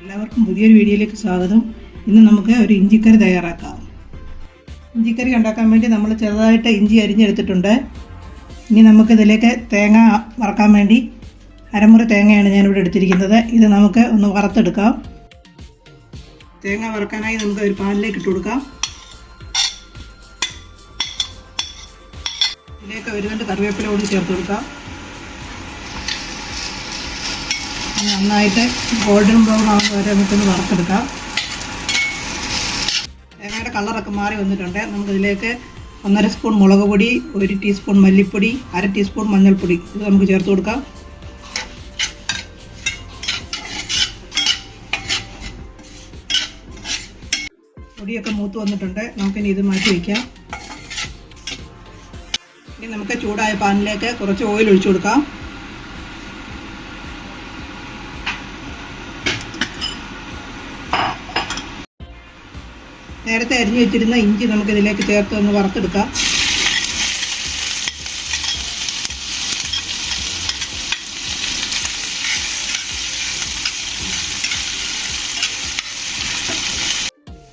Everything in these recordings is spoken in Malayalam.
എല്ലാവർക്കും പുതിയൊരു വീഡിയോയിലേക്ക് സ്വാഗതം. ഇന്ന് നമുക്ക് ഒരു ഇഞ്ചിക്കറി തയ്യാറാക്കാം. ഇഞ്ചിക്കറി ഉണ്ടാക്കാൻ വേണ്ടി നമ്മൾ ചെറുതായിട്ട് ഇഞ്ചി അരിഞ്ഞെടുത്തിട്ടുണ്ട്. ഇനി നമുക്ക് ഇതിലേക്ക് തേങ്ങ വറക്കാൻ വേണ്ടി അരമുറി തേങ്ങയാണ് ഞാനിവിടെ എടുത്തിരിക്കുന്നത്. ഇത് നമുക്ക് ഒന്ന് വറുത്തെടുക്കാം. തേങ്ങ വറുക്കാനായി നമുക്ക് ഒരു പാനിലേക്ക് ഇട്ട് കൊടുക്കാം. ഇതിലേക്ക് ഒരു രണ്ട് കറിവേപ്പില കൂടി ചേർത്ത് കൊടുക്കാം. നന്നായിട്ട് ഗോൾഡൻ ബ്രൗൺ ആകുന്ന വരെ നമുക്കൊന്ന് വറുത്തെടുക്കാം. തേങ്ങയുടെ കളറൊക്കെ മാറി വന്നിട്ടുണ്ട്. നമുക്കിതിലേക്ക് ഒന്നര സ്പൂൺ മുളക് പൊടി ഒരു ടീസ്പൂൺ മല്ലിപ്പൊടി അര ടീസ്പൂൺ മഞ്ഞൾപ്പൊടി ഇത് നമുക്ക് ചേർത്ത് കൊടുക്കാം. പൊടിയൊക്കെ മൂത്ത് വന്നിട്ടുണ്ട്. നമുക്കിനി ഇത് മാറ്റി വയ്ക്കാം ഇനി നമുക്ക് ചൂടായ പാനിലേക്ക് കുറച്ച് ഓയിൽ ഒഴിച്ചു കൊടുക്കാം. നേരത്തെ അരിഞ്ഞു വെച്ചിരുന്ന ഇഞ്ചി നമുക്ക് ഇതിലേക്ക് ചേർത്ത് ഒന്ന് വറുത്തെടുക്കാം.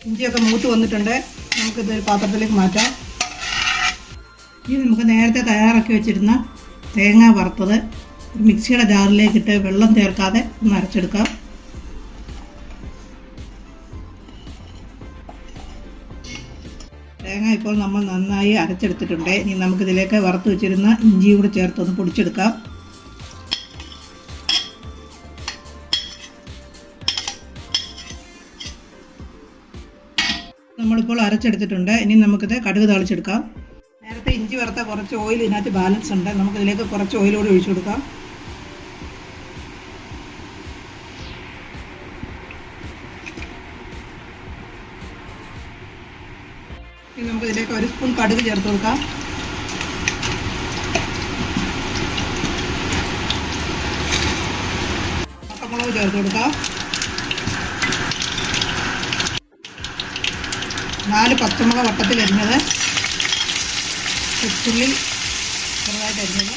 ഇഞ്ചിയൊക്കെ മൂത്ത് വന്നിട്ടുണ്ട്. നമുക്കിത് പാത്രത്തിലേക്ക് മാറ്റാം. ഇനി നമുക്ക് നേരത്തെ തയ്യാറാക്കി വെച്ചിരുന്ന തേങ്ങ വറുത്തത് മിക്സിയുടെ ജാറിലേക്കിട്ട് വെള്ളം ചേർക്കാതെ ഒന്ന് അരച്ചെടുക്കാം. തേങ്ങ ഇപ്പോൾ നമ്മൾ നന്നായി അരച്ചെടുത്തിട്ടുണ്ട്. ഇനി നമുക്കിതിലേക്ക് വറുത്ത് വെച്ചിരുന്ന ഇഞ്ചി കൂടെ ചേർത്തൊന്ന് പൊടിച്ചെടുക്കാം. നമ്മളിപ്പോൾ അരച്ചെടുത്തിട്ടുണ്ട്. ഇനി നമുക്കിത് കടുക് താളിച്ചെടുക്കാം. നേരത്തെ ഇഞ്ചി വറുത്ത കുറച്ച് ഓയിൽ ഇതിനകത്ത് ബാലൻസ് ഉണ്ട്. നമുക്കിതിലേക്ക് കുറച്ച് ഓയിലൂടെ ഒഴിച്ചു കൊടുക്കാം. ഇനി നമുക്ക് ഇതിലേക്ക് ഒരു സ്പൂൺ കടുക് ചേർത്ത് കൊടുക്കാം. പച്ചമുളക് ചേർത്ത് കൊടുക്കാം. നാല് പച്ചമുളക് വട്ടത്തിൽ അരിഞ്ഞത്. കൊച്ചുള്ളി ചെറുതായിട്ട് അരിഞ്ഞത്.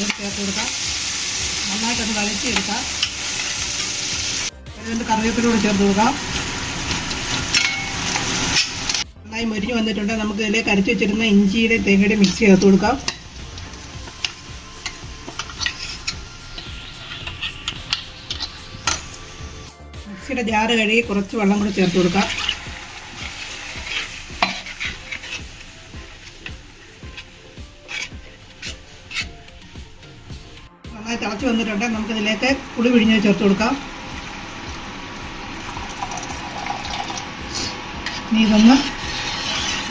ഇത് ചേർത്ത് കൊടുക്കാം. നന്നായിട്ടൊന്ന് ഒരു രണ്ട് കറിവേപ്പിലൂടെ ചേർത്ത് കൊടുക്കാം. നന്നായി മുരിഞ്ഞ് വന്നിട്ടുണ്ട്. നമുക്ക് ഇതിൽ കരച്ചു വെച്ചിരുന്ന ഇഞ്ചിയുടെ തേങ്ങയുടെ മിക്സ് ചേർത്ത് കൊടുക്കാം. മിക്സിയുടെ ജാറ് കഴുകി കുറച്ച് വെള്ളം കൂടി ചേർത്ത് കൊടുക്കാം. നന്നായി തിളച്ച് വന്നിട്ടുണ്ട്. നമുക്കിതിലേക്ക് പുളി പിഴിഞ്ഞ് ചേർത്ത് കൊടുക്കാം. നീ ഇതൊന്ന്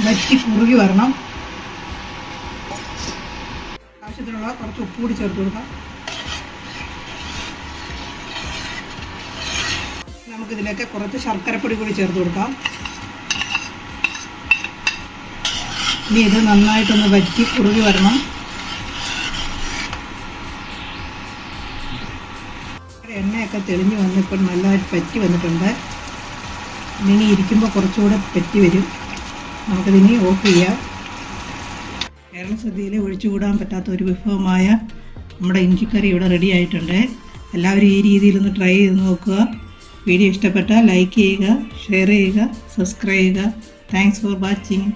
വറ്റി കുറുകി വരണം. ആവശ്യത്തിനുള്ള കുറച്ച് ഉപ്പ് കൂടി ചേർത്ത് കൊടുക്കാം. നമുക്കിതിലേക്ക് കുറച്ച് ശർക്കരപ്പൊടി കൂടി ചേർത്ത് കൊടുക്കാം. ഇനി ഇത് നന്നായിട്ടൊന്ന് വറ്റി കുറുകി വരണം. എണ്ണയൊക്കെ തെളിഞ്ഞ് വന്നിപ്പോൾ നല്ലതായിട്ട് പറ്റി വന്നിട്ടുണ്ട്. ഇനി ഇരിക്കുമ്പോൾ കുറച്ചുകൂടെ പറ്റി വരും. നമുക്കതിനി ഓഫ് ചെയ്യാം. കേരള സദ്യയിൽ ഒഴിച്ചുകൂടാൻ പറ്റാത്ത ഒരു വിഭവമായ നമ്മുടെ ഇഞ്ചിക്കറി ഇവിടെ റെഡി ആയിട്ടുണ്ട്. എല്ലാവരും ഈ രീതിയിലൊന്ന് ട്രൈ ചെയ്ത് നോക്കുക. വീഡിയോ ഇഷ്ടപ്പെട്ടാൽ ലൈക്ക് ചെയ്യുക ഷെയർ ചെയ്യുക സബ്സ്ക്രൈബ് ചെയ്യുക. Thanks for watching